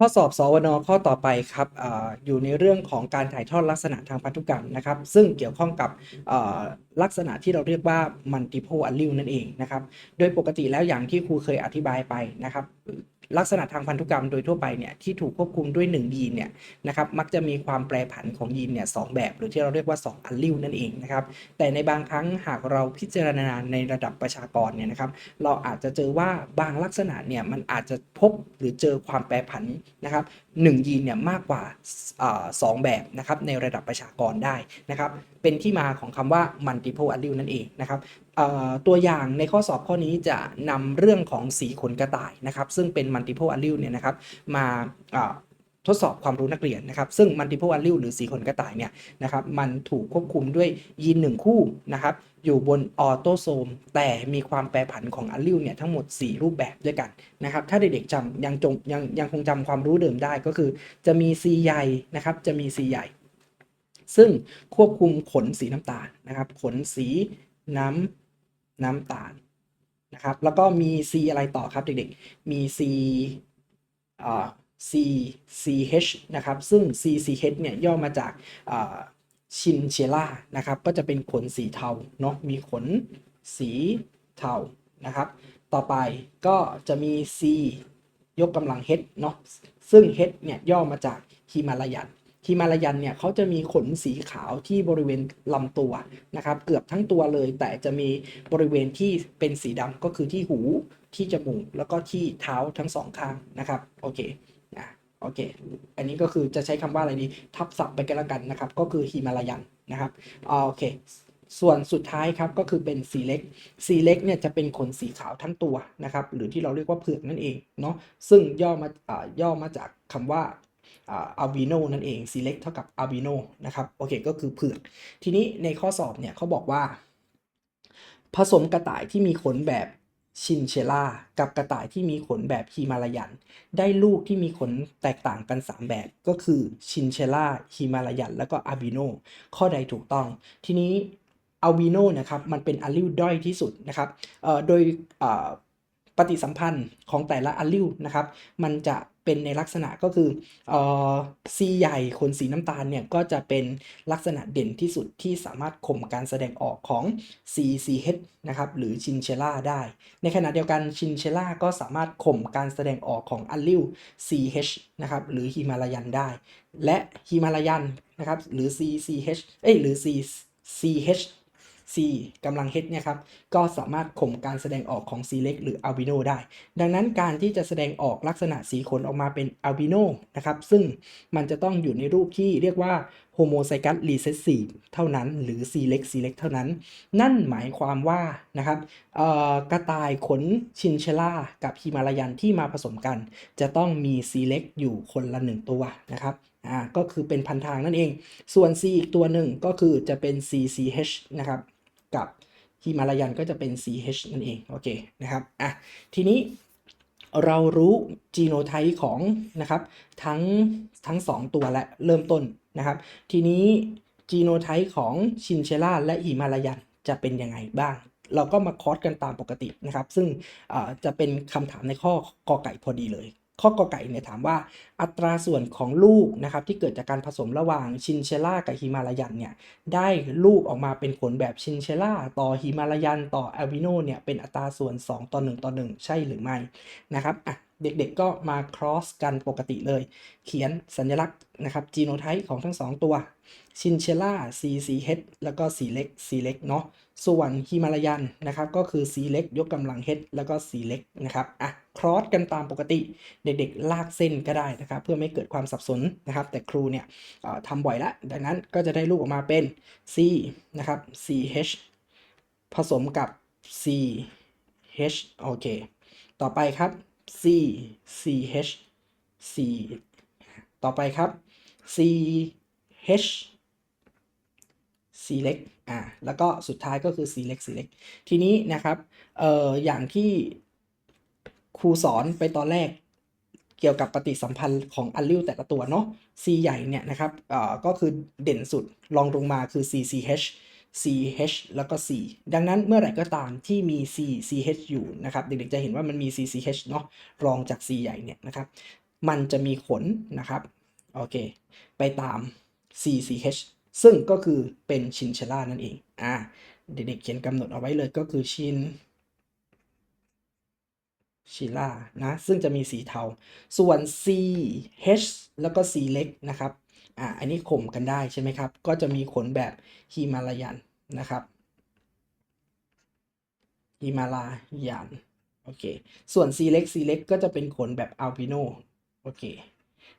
ข้อสอบสวนข้อต่อไปครับออยู่ในเรื่องของการถ่ายทอดลักษณะทางพันธุกรรมนะครับ ซึ่งเกี่ยวข้องกับลักษณะที่เราเรียกว่า multiple allele นั่นเองนะครับ โดยปกติแล้วอย่างที่ครูเคยอธิบายไปนะครับ ลักษณะทางพันธุกรรมโดยทั่วไปเนี่ยที่ถูกควบคุมด้วย 1 ยีนเนี่ยนะครับมักจะมีความแปรผันของยีนเนี่ยสองแบบหรือที่เราเรียกว่า2 allele นั่นเองนะครับแต่ในบางครั้งหากเราพิจารณาในระดับประชากรเนี่ยนะครับเราอาจจะเจอว่าบางลักษณะเนี่ยมันอาจจะพบหรือเจอความแปรผันนะครับหนึ่งยีนเนี่ยมากกว่าสองแบบนะครับในระดับประชากรได้นะครับเป็นที่มาของคำว่า multiple allele นั่นเองนะครับ ตัวอย่างในข้อสอบข้อนี้จะนำเรื่องของสีขนกระต่ายนะครับ ซึ่งเป็น multiple allele เนี่ยนะครับมาทดสอบความรู้นักเรียนนะครับ ซึ่ง multiple allele หรือสีขนกระต่ายเนี่ยนะครับ มันถูกควบคุมด้วยยีนหนึ่งคู่นะครับ อยู่บนออโตโซม แต่มีความแปรผันของอัลลิลเนี่ยทั้งหมด 4 รูปแบบด้วยกันนะครับ ถ้าเด็กๆจำยังจงยังยังคงจำความรู้เดิมได้ก็คือ จะมี C ใหญ่นะครับ จะมี C ใหญ่ ซึ่งควบคุมขนสีน้ำตาลนะครับ ขนสีน้ำ น้ำตาลนะครับ แล้วก็มี C อะไรต่อครับเด็กๆ มี C อ่า C CH นะครับ ซึ่ง C CH เนี่ยย่อมาจากชินเชล่านะครับ ก็จะเป็นขนสีเทาเนาะ มีขนสีเทานะครับ ต่อไปก็จะมี C ยกกำลัง H เนาะ ซึ่ง H เนี่ยย่อมาจากฮิมาลายัน ฮิมาลายันเนี่ยเขาจะมีขนสีขาวที่บริเวณลำตัวนะครับ เกือบทั้งตัวเลย แต่จะมีบริเวณที่เป็นสีดำก็คือที่หูที่จมูกแล้วก็ที่เท้าทั้งสองข้างนะครับโอเคนะโอเค อันนี้ก็คือจะใช้คำว่าอะไรดี ทับศัพท์ไปกันละกันนะครับ ก็คือฮิมาลายันนะครับอ่าโอเคส่วนสุดท้ายครับก็คือเป็นสีเล็ก สีเล็กเนี่ยจะเป็นขนสีขาวทั้งตัวนะครับ หรือที่เราเรียกว่าเผือกนั่นเองเนาะซึ่งย่อมาอ่าย่อมาจากคำว่า อัลบิโนนั่นเองสีเล็กเท่ากับอัลบิโนนะครับโอเคก็คือเผือก ทีนี้ในข้อสอบเนี่ยเขาบอกว่า ผสมกระต่ายที่มีขนแบบชินเชล่ากับกระต่ายที่มีขนแบบฮิมาลายัน ได้ลูกที่มีขนแตกต่างกัน 3 แบบก็คือชินเชล่าฮิมาลายัน แล้วก็อาบิโนข้อใดถูกต้อง ทีนี้อัลบิโนนะครับมันเป็นอัลลิวด้อยที่สุดนะครับโดย ปฏิสัมพันธ์ของแต่ละอัลลิวนะครับ มันจะเป็นในลักษณะก็คือเอ่อ C ใหญ่ขนสีน้ำตาลเนี่ยก็จะเป็นลักษณะเด่นที่สุดที่สามารถข่มการแสดงออกของ CCH นะครับหรือชินเชล่าได้ ในขณะเดียวกันชินเชล่าก็สามารถข่มการแสดงออกของอัลลิว CH นะครับหรือฮิมาลายันได้ และฮิมาลายันนะครับหรือ CCH เอ้ยหรือ CCH C กำลัง H เนี่ยครับก็สามารถข่มการแสดงออกของ C เล็กหรืออัลบิโนได้ ดังนั้นการที่จะแสดงออกลักษณะสีขนออกมาเป็นอัลบิโนนะครับซึ่งมันจะต้องอยู่ในรูปที่เรียกว่าโฮโมไซกัสรีเซสซีฟเท่านั้น หรือ C เล็ก C เล็กเท่านั้น นั่นหมายความว่านะครับกระต่ายขนชินเชล่ากับฮิมาลายันที่มาผสมกัน จะต้องมี C เล็กอยู่คนละหนึ่งตัวนะครับอ่าก็คือเป็นพันทางนั่นเอง ส่วน C อีกตัวหนึ่งก็คือจะเป็น CCH นะครับ กับฮิมาลายันก็จะเป็น CH นั่นเอง โอเคนะครับอะทีนี้เรารู้จีโนไทป์ของนะครับทั้งทั้ง 2 ตัวและเริ่มต้นนะครับ ทีนี้จีโนไทป์ของชินเชล่าและฮิมาลายันจะเป็นยังไงบ้าง เราก็มาคอร์สกันตามปกตินะครับ ซึ่งอ่าจะเป็นคำถามในข้อกอไก่พอดีเลย ข้อกอไก่เนี่ยถามว่าอัตราส่วนของลูกนะครับที่เกิดจากการผสมระหว่างชินเชล่ากับฮิมาลายันเนี่ยได้ลูกออกมาเป็นผลแบบชินเชล่าต่อฮิมาลายันต่อแอลบิโนเนี่ยเป็นอัตราส่วน 2 ต่อ 1 ต่อ 1 ใช่หรือไม่นะครับอะ เด็กๆก็มา cross กันปกติเลย เขียนสัญลักษณ์นะครับจีโนไทป์ของทั้ง 2 ตัวชินเชล่า CCH แล้วก็ C เล็ก C เล็กเนาะส่วนฮิมาลายันนะครับก็คือ C เล็กยกกำลัง H แล้วก็ C เล็กนะครับอะครอสกันตามปกติเด็กๆ ลากเส้นก็ได้นะครับ เพื่อไม่เกิดความสับสนนะครับ แต่ครูเนี่ยทำบ่อยละดังนั้นก็จะได้รูปออกมาเป็น C นะครับ CH ผสมกับ CH โอเค ต่อไปครับ C CH C ต่อไปครับ CH C เล็กอ่า แล้วก็สุดท้ายก็คือ C เล็ก C เล็กทีนี้นะครับ เอ่อ อย่างที่ครูสอนไปตอนแรกเกี่ยวกับปฏิสัมพันธ์ของอัลลิวแต่ละตัวเนาะ C ใหญ่เนี่ยนะครับ เอ่อ ก็คือเด่นสุดรองลงมาคือ CCH CH แล้วก็ C ดังนั้นเมื่อไหร่ก็ตามที่มี C CH อยู่นะครับ เด็กๆจะเห็นว่ามันมี CCH เนาะรองจาก C ใหญ่เนี่ยนะครับ มันจะมีขนนะครับโอเค ไปตาม CCH ซึ่งก็คือเป็นชินเชล่านั่นเองอ่าเด็กๆเขียนกำหนดเอาไว้เลยก็คือชินชิล่านะซึ่งจะมีสีเทา ส่วน CH แล้วก็ C เล็กนะครับอ่าอันนี้ข่มกันได้ใช่ไหมครับ ก็จะมีขนแบบฮิมาลายัน นะครับฮิมาลายันโอเค ส่วน C เล็ก C เล็กก็จะเป็นขนแบบอัลบิโนโอเค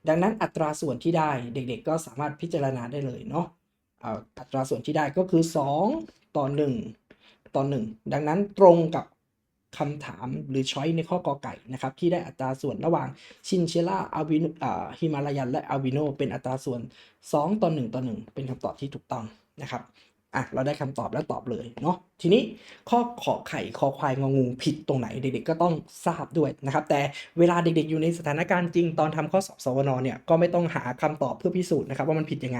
ดังนั้นอัตราส่วนที่ได้เด็กๆ ก็สามารถพิจารณาได้เลยเนาะอัตราส่วนที่ได้ก็คือ 2 ต่อ 1 ต่อ 1 ดังนั้นตรงกับคำถามหรือช้อยในข้อกอไก่นะครับ ที่ได้อัตราส่วนระหว่างชินเชล่าอัลบิโนฮิมาลายันและอัลบิโนเป็นอัตราส่วน 2 ต่อ 1 ต่อ 1 เป็นคำตอบที่ถูกต้องนะครับ อะเราได้คำตอบแล้วตอบเลยเนาะทีนี้ข้อขอไข่คอควายงองูผิดตรงไหนเด็กๆก็ต้องทราบด้วยนะครับ แต่เวลาเด็กๆอยู่ในสถานการณ์จริงตอนทำข้อสอบสวนเนี่ยก็ไม่ต้องหาคำตอบเพื่อพิสูจน์นะครับว่ามันผิดยังไง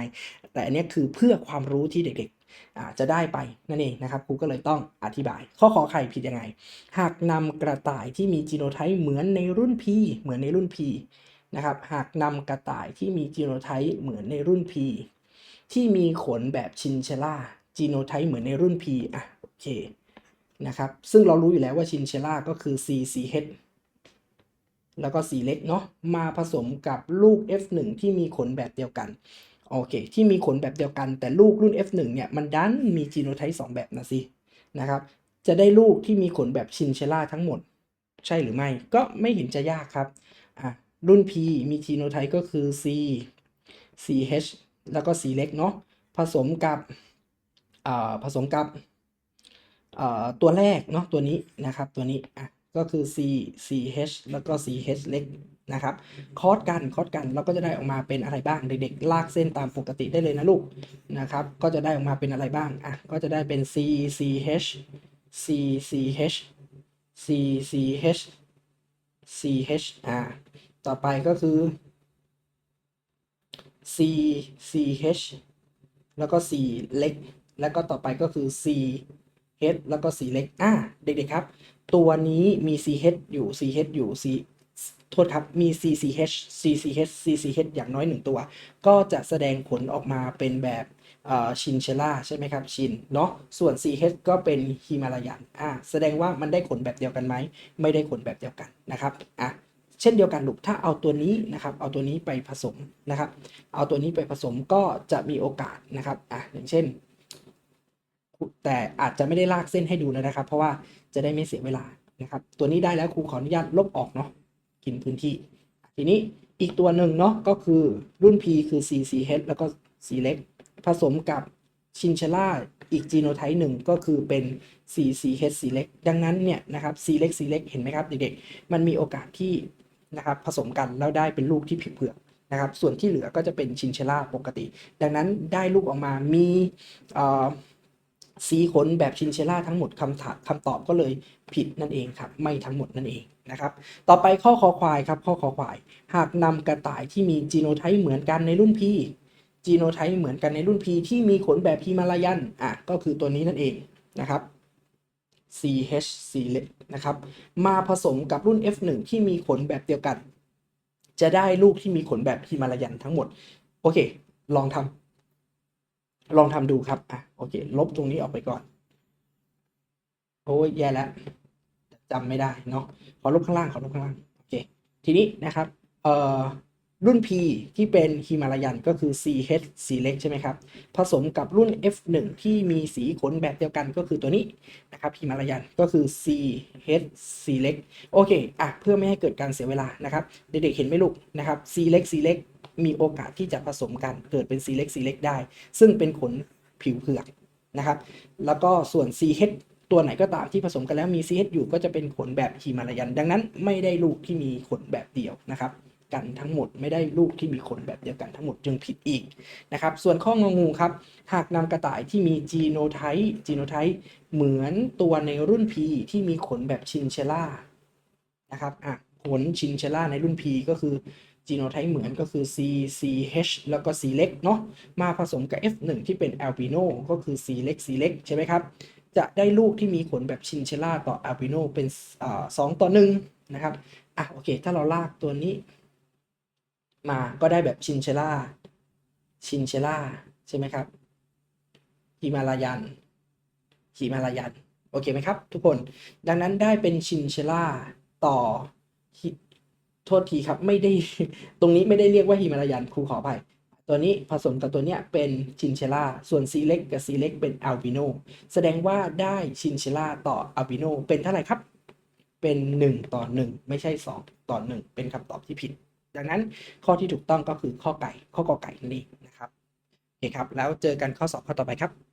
แต่อันนี้คือเพื่อความรู้ที่เด็กๆอ่าจะได้ไปนั่นเองนะครับครูก็เลยต้องอธิบาย ข้อขอไข่ผิดยังไง หากนำกระต่ายที่มีจีโนไทป์เหมือนในรุ่น P เหมือนในรุ่น P นะครับหากนำกระต่ายที่มีจีโนไทป์เหมือนในรุ่น P ที่มีขนแบบชินเชล่า จีโนไทป์เหมือนในรุ่น P อะโอเคนะครับซึ่งเรารู้อยู่แล้วว่าชินเชล่าก็คือ CCH แล้วก็ C เล็กเนาะมาผสมกับลูก F1 ที่มีขนแบบเดียวกันโอเค ที่มีขนแบบเดียวกันแต่ลูกรุ่น F1 เนี่ยมันดันมีจีโนไทป์2แบบนะสินะครับจะได้ลูกที่มีขนแบบชินเชล่าทั้งหมด ใช่หรือไม่ ก็ไม่เห็นจะยากครับอะรุ่น P มีจีโนไทป์ก็คือ C CH แล้วก็ C เล็กเนาะผสมกับ ผสมกับตัวแรกเนาะตัวนี้นะครับตัวนี้อะก็คือ C CH แล้วก็ CH เล็กนะครับคอสกันคอสกันเราก็จะได้ออกมาเป็นอะไรบ้างเด็กๆ ลากเส้นตามปกติได้เลยนะลูกนะครับก็จะได้ออกมาเป็นอะไรบ้างอะก็จะได้เป็น C CH C CH C CH CH อ่าต่อไปก็คือ C CH แล้วก็ C เล็ก แล้วก็ต่อไปก็คือ C H แล้วก็ C เล็กอ่าเด็กๆครับ ตัวนี้มี CH อยู่ CH อยู่ C โทษครับ มี CCH CCH CCH อย่างน้อยหนึ่งตัว ก็จะแสดงผลออกมาเป็นแบบชินเชล่าใช่ไหมครับ ชิน เนาะส่วน CH ก็เป็นฮิมาลายันอ่าแสดงว่ามันได้ขนแบบเดียวกันไหม ไม่ได้ขนแบบเดียวกันนะครับอะเช่นเดียวกันลูกถ้าเอาตัวนี้นะครับ เอาตัวนี้ไปผสมนะครับ เอาตัวนี้ไปผสมก็จะมีโอกาสนะครับอะอย่างเช่น แต่อาจจะไม่ได้ลากเส้นให้ดูแล้วนะครับ เพราะว่าจะได้ไม่เสียเวลานะครับ ตัวนี้ได้แล้วครูขออนุญาตลบออกเนาะกินพื้นที่ ทีนี้อีกตัวหนึ่งเนาะก็คือรุ่น P คือ CCH แล้วก็ C เล็กผสมกับชินเชล่าอีกจีโนไทป์หนึ่งก็คือเป็น CCH C เล็กดังนั้นเนี่ยนะครับ C เล็ก C เล็กเห็นไหมครับเด็กๆมันมีโอกาสที่นะครับผสมกันแล้วได้เป็นลูกที่ผิวเผือกนะครับส่วนที่เหลือก็จะเป็นชินเชล่าปกติ ดังนั้นได้ลูกออกมามี สีขนแบบชินเชล่าทั้งหมดคำถามคำตอบก็เลยผิดนั่นเองครับไม่ทั้งหมดนั่นเองนะครับต่อไปข้อคอควายครับข้อคอควาย หากนำกระต่ายที่มีจีโนไทป์เหมือนกันในรุ่น P จีโนไทป์เหมือนกันในรุ่น P ที่มีขนแบบฮิมาลายันอะก็คือตัวนี้นั่นเองนะครับ CH C เล็กนะครับมาผสมกับรุ่น F1 ที่มีขนแบบเดียวกัน จะได้ลูกที่มีขนแบบฮิมาลายันทั้งหมด โอเค ลองทำ ลองทำดูครับอะโอเค ลบตรงนี้ออกไปก่อน โอ้ยแย่แล้วจำไม่ได้เนาะขอลบข้างล่างขอลบข้างล่างโอเคทีนี้นะครับเอ่อรุ่น P ที่เป็นฮิมาลายันก็คือ CH สีเล็กใช่ไหมครับ ผสมกับรุ่น F1 ที่มีสีขนแบบเดียวกันก็คือตัวนี้นะครับฮิมาลายันก็คือ CH สีเล็กโอเคอะเพื่อไม่ให้เกิดการเสียเวลานะครับ เด็กๆเห็นไหมลูกนะครับ C เล็ก C เล็ก มีโอกาสที่จะผสมกันเกิดเป็น C เล็ก C เล็กได้ ซึ่งเป็นขนผิวเผือกนะครับ แล้วก็ส่วน CH ตัวไหนก็ตามที่ผสมกันแล้วมี CH อยู่ก็จะเป็นขนแบบฮิมาลายัน ดังนั้นไม่ได้ลูกที่มีขนแบบเดียวนะครับ กันทั้งหมดไม่ได้ลูกที่มีขนแบบเดียวกันทั้งหมดจึงผิดอีกนะครับ ส่วนข้องงูครับ หากนำกระต่ายที่มีจีโนไทป์จีโนไทป์เหมือนตัวในรุ่น P ที่มีขนแบบชินเชล่านะครับอะขนชินเชล่าในรุ่น P ก็คือ จีโนไทป์เหมือนก็คือ C C H แล้วก็ C เล็กเนาะมาผสมกับ F1 ที่เป็น albino ก็คือ C เล็ก C เล็กใช่ไหมครับ จะได้ลูกที่มีขนแบบชินเชล่าต่อ albino เป็นอสองต่อหนึ่งนะครับอะโอเค ถ้าเราลากตัวนี้ มาก็ได้แบบชินเชล่าชินเชล่าใช่ไหมครับฮิมาลายันฮิมาลายัน โอเคไหมครับ ทุกคนดังนั้นได้เป็นชินเชล่าต่อ โทษทีครับไม่ได้ตรงนี้ไม่ได้เรียกว่าฮิมาลายันครูขอไปตัวนี้ผสมกับตัวเนี้ยเป็นชินเชล่าส่วนซีเล็กกับซีเล็กเป็นอัลบิโนแสดงว่าได้ชินเชล่าต่ออัลบิโนเป็นเท่าไหร่ครับ เป็น 1 ต่อ 1 ไม่ใช่ 2 ต่อ 1 เป็นคำตอบที่ผิด ดังนั้นข้อที่ถูกต้องก็คือข้อไก่ข้อกอไก่นั่นเองนะครับโอเคครับ แล้วเจอกันข้อสอบข้อต่อไปครับ